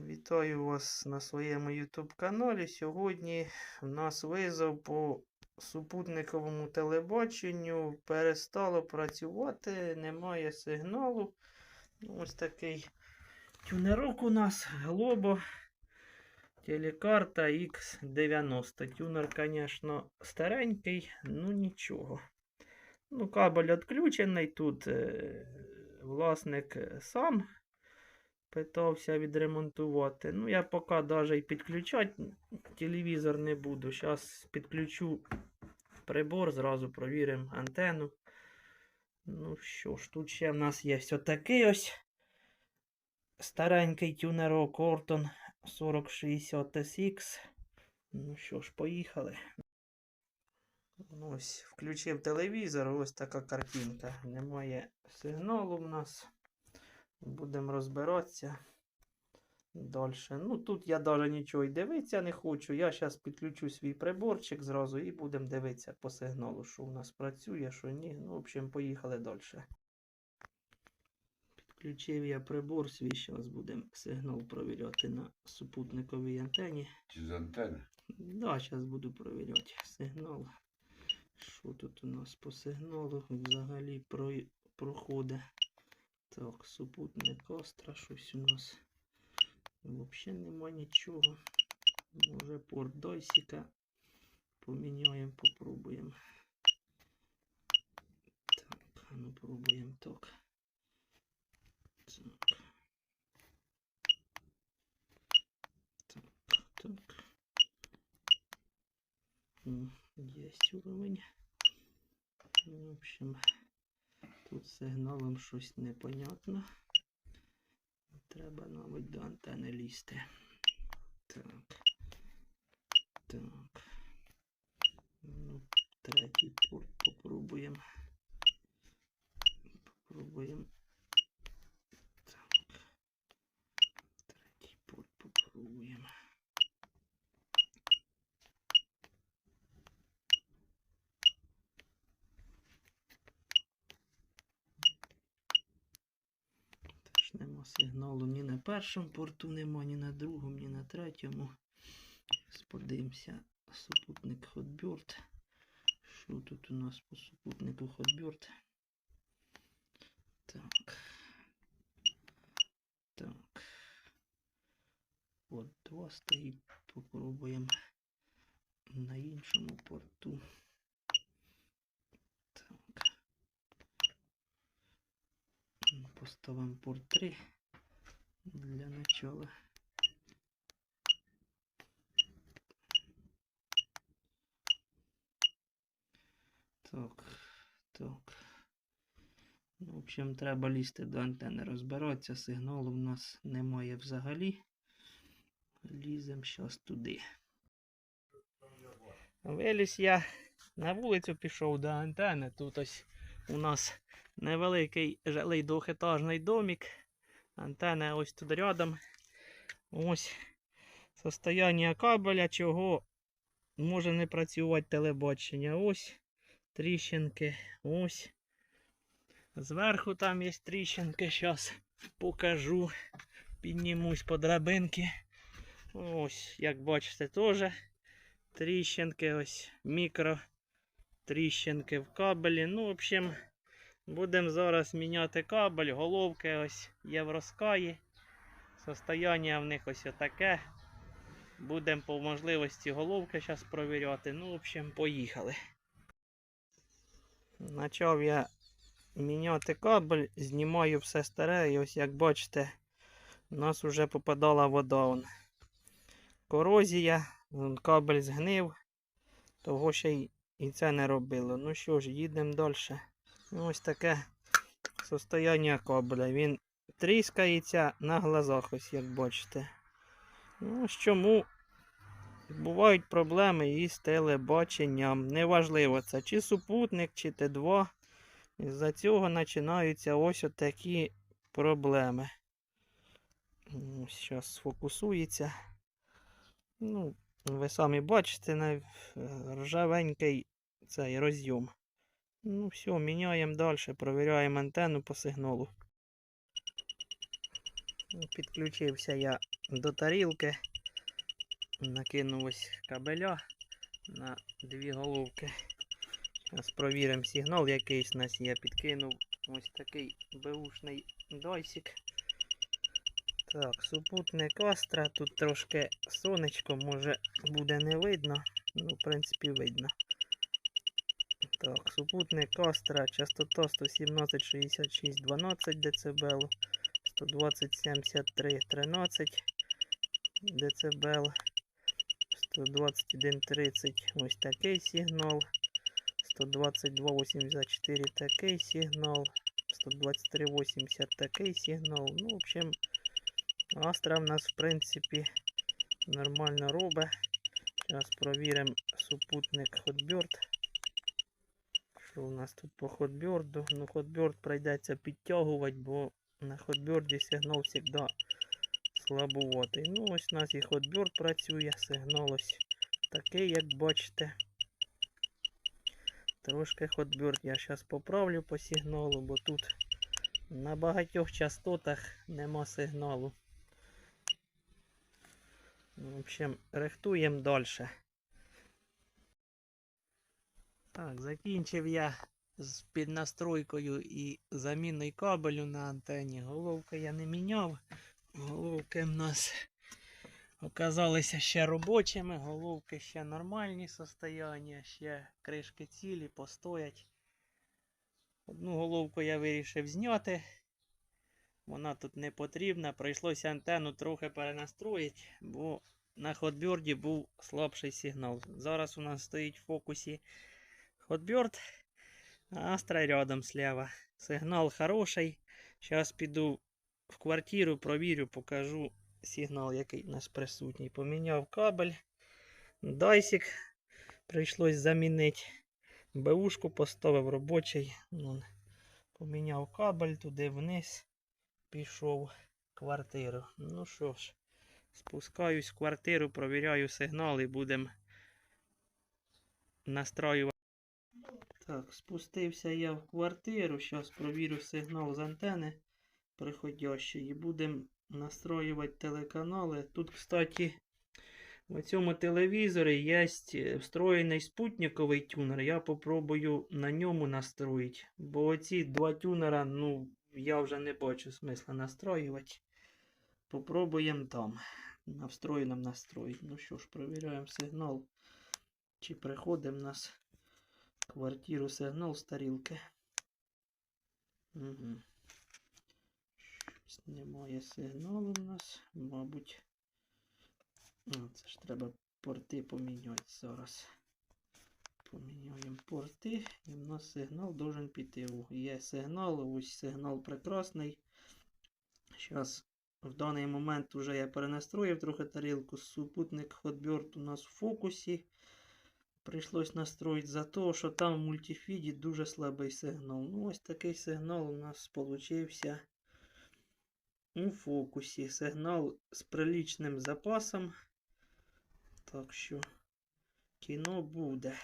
Вітаю вас на своєму YouTube каналі. Сьогодні в нас визов по супутниковому телебаченню перестало працювати, немає сигналу. Ну, Ось такий тюнерок у нас Globo. Телекарта X90. Тюнер, звісно, старенький, ну нічого. Ну, кабель відключений. Тут е, власник сам питався відремонтувати. Ну, я поки навіть підключати телевізор не буду. Зараз підключу прибор, зразу провіримо антенну. Ну що ж, тут ще в нас є отакий ось старенький тюнерок Orton 4060 SX. Ну що ж, поїхали. Ну, Ось, включив телевізор, ось така картинка. Немає сигналу в нас. Будемо розбиратися далі. Ну, тут я навіть нічого і дивитися не хочу. Я зараз підключу свій приборчик зразу і будемо дивитися по сигналу, що у нас працює, що ні. Ну, в общем, поїхали далі. Підключив я прибор свій, зараз будемо сигнал провіряти на супутниковій антені. Чи з антени? Да, зараз буду провіряти сигнал. Що тут у нас по сигналу взагалі про... проходить? Так, супутник Астра, щось у нас. Взагалі нема нічого. Може порт Дойсіка. Поміняємо, попробуємо. Так, а ну пробуємо так. Так. Так, так. М, Есть уровень. Ну, В общем, Тут сигналом щось непонятно. Треба, мабуть, до антени лізти. Так. Так. Ну, третій порт попробуємо. Попробуємо. Так. Третій порт попробуємо. Теж нема сигналу ні на першому порту, нема, ні на другому, ні на третьому. Зараз Подивимося. Супутник Hotbird. Що тут у нас по супутнику Hotbird? Так. Так. От два стоїть. Попробуємо на іншому порту. Так. Поставимо порт 3 для начала. Так, так. Ну, в общем, треба лізти до антени розбиратися. Сигналу в нас немає взагалі. Ліземо зараз туди. Виліз я на вулицю пішов до антени. Тут ось у нас невеликий жилий двохетажний домик. Антенна ось тут рядом. Ось состояння кабеля, чого може не працювати телебачення. Ось тріщинки. Ось. Зверху там є тріщинки. Зараз покажу. Піднімусь по драбинки. Ось, як бачите, теж тріщинки, ось мікро тріщинки в кабелі. Ну, в общем, будемо зараз міняти кабель, головки ось євроскаї. Состояння в них ось отаке. Будемо по можливості головки зараз провіряти. Ну, в общем, поїхали. Почав я міняти кабель, знімаю все старе, і ось як бачите, у нас вже попадала вода. Корозія, кабель згнив, того ще й це не робило. Ну що ж, їдемо далі. Ну, ось таке состояння кабеля. Він тріскається на глазах, ось як бачите. Ну, чому бувають проблеми із телебаченням. Неважливо, це чи супутник, чи Т2. Із-за цього починаються ось такі проблеми. Зараз сфокусується. Ну, ви самі бачите, ржавенький цей розйом. Ну, все, міняємо далі, провіряємо антенну по сигналу. Ну, Підключився я до тарілки. Накинув ось кабеля на дві головки. Зараз провіримо сигнал якийсь у нас є. Підкинув ось такий беушний дойсик. Так, супутник Астра. Тут трошки сонечко, може буде не видно. Ну, в принципі, видно. Так, супутник Астра, частота 117 66 12 дБ, 120 73 13 дБ, 121 30 ось такий сигнал, 122 84 такий сигнал, 123 80 такий сигнал. Ну, в общем, Астра в нас, в принципі, нормально робить. Зараз провіримо супутник Hotbird. Що у нас тут по Hotbird? Ну, Hotbird прийдеться підтягувати, бо на Hotbird сигнал завжди слабоватий. Ну, ось у нас і Hotbird працює, сигнал ось такий, як бачите. Трошки Hotbird я зараз поправлю по сигналу, бо тут на багатьох частотах нема сигналу. Ну, В общем, рихтуємо далі. Так, закінчив я з піднастройкою і заміною кабелю на антені. Головки я не міняв. Головки в нас оказалися ще робочими, головки ще нормальні состояння, ще кришки цілі, постоять. Одну головку я вирішив зняти. Вона тут не потрібна. Прийшлося антенну трохи перенастроїти, бо на хотберді був слабший сигнал. Зараз у нас стоїть в фокусі хотберд, Астра рядом слева. Сигнал хороший. Зараз піду в квартиру, провірю, покажу сигнал, який у нас присутній. Поміняв кабель. Дайсик прийшлось замінити. БУшку поставив робочий. Поміняв кабель туди вниз. Пішов в квартиру. Ну що ж, спускаюсь в квартиру, провіряю сигнал і будемо настраювати. Так, спустився я в квартиру. Зараз провірю сигнал з антени приходящої. Будемо настроювати телеканали. Тут, кстати, в цьому телевізорі є встроєний спутниковий тюнер. Я попробую на ньому настроїти. Бо оці два тюнера, ну, я вже не бачу смисла настроювати. Попробуємо там. На встроєному настроїть. Ну що ж, провіряємо сигнал. Чи приходить в нас квартиру сигнал з тарілки. Угу. Щось Немає сигналу у нас, мабуть. А, це ж треба порти поміняти зараз. Поміняємо порти і в нас сигнал должен піти. О, Є сигнал, ось сигнал прекрасний. Зараз в даний момент вже я перенастроїв трохи тарілку. Супутник Hotbird у нас в фокусі. Прийшлось настроїти за те, що там в мультифіді дуже слабий сигнал. Ну, ось такий сигнал у нас получився у фокусі. Сигнал з приличним запасом. Так що кіно буде.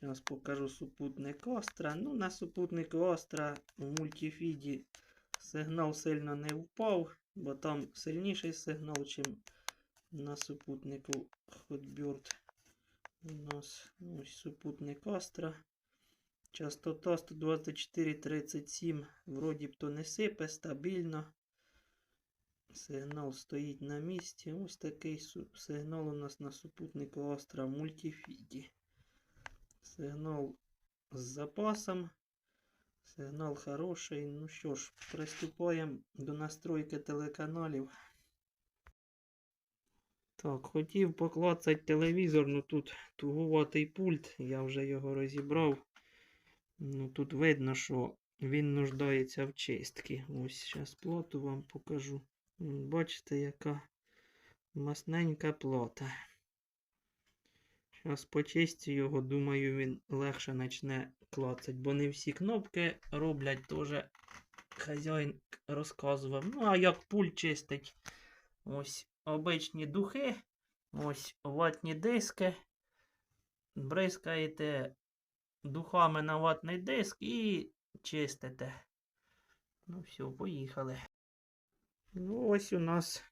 Зараз покажу супутник Остра. Ну, на супутник Остра в мультифіді сигнал сильно не впав, бо там сильніший сигнал, ніж на супутнику Hotbird. Нас ну, ось супутник Астра. Частота 124,37. Вроді б то не сипе, стабільно. Сигнал стоїть на місці. Ось такий сигнал у нас на супутнику Астра мультифіді. Сигнал з запасом. Сигнал хороший. Ну що ж, приступаємо до настройки телеканалів. Так, хотів поклацати телевізор, ну тут тугуватий пульт, я вже його розібрав. Ну тут видно, що він нуждається в чистці. Ось зараз плату вам покажу. Бачите, яка масненька плата. Зараз почистю його, думаю, він легше почне клацати, бо не всі кнопки роблять, теж хазяїн розказував. Ну, а як пульт чистить? Ось обичні духи, ось ватні диски. Бризкаєте духами на ватний диск і чистите. Ну все, поїхали. Ну, ось у нас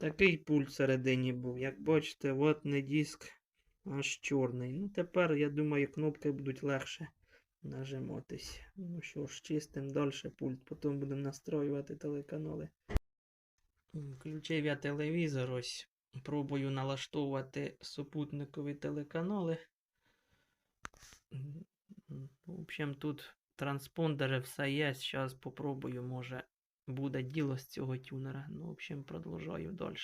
такий пульт всередині був. Як бачите, не диск аж чорний. Ну, тепер, я думаю, кнопки будуть легше нажиматись. Ну що ж, чистим далі пульт, потім будемо настроювати телеканали. М, Включив я телевізор, ось пробую налаштовувати супутникові телеканали. М, В общем, тут транспондери все є. Зараз попробую, може буде діло з цього тюнера. Ну, в общем, продовжую далі.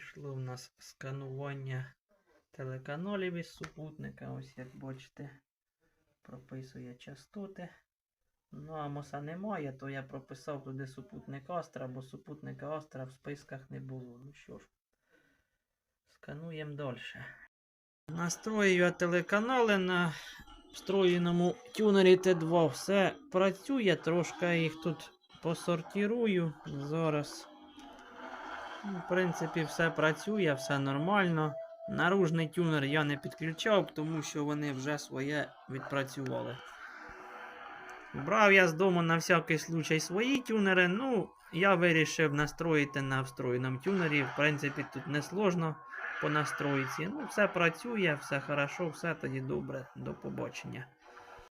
Пішло в нас сканування телеканалів із супутника. Ось як бачите, прописує частоти. Ну, а моса немає, то я прописав туди супутник Астра, бо супутника Астра в списках не було. Ну що ж, скануємо далі. Настроюю я телеканали на встроєному тюнері Т2. Все працює, трошки їх тут посортирую зараз. Ну, В принципі, все працює, все нормально. Наружний тюнер я не підключав, тому що вони вже своє відпрацювали. Брав я з дому на всякий случай свої тюнери. Ну, я вирішив настроїти на встроєному тюнері. В принципі, тут не сложно по настройці. Ну, все працює, все хорошо, все тоді добре. До побачення.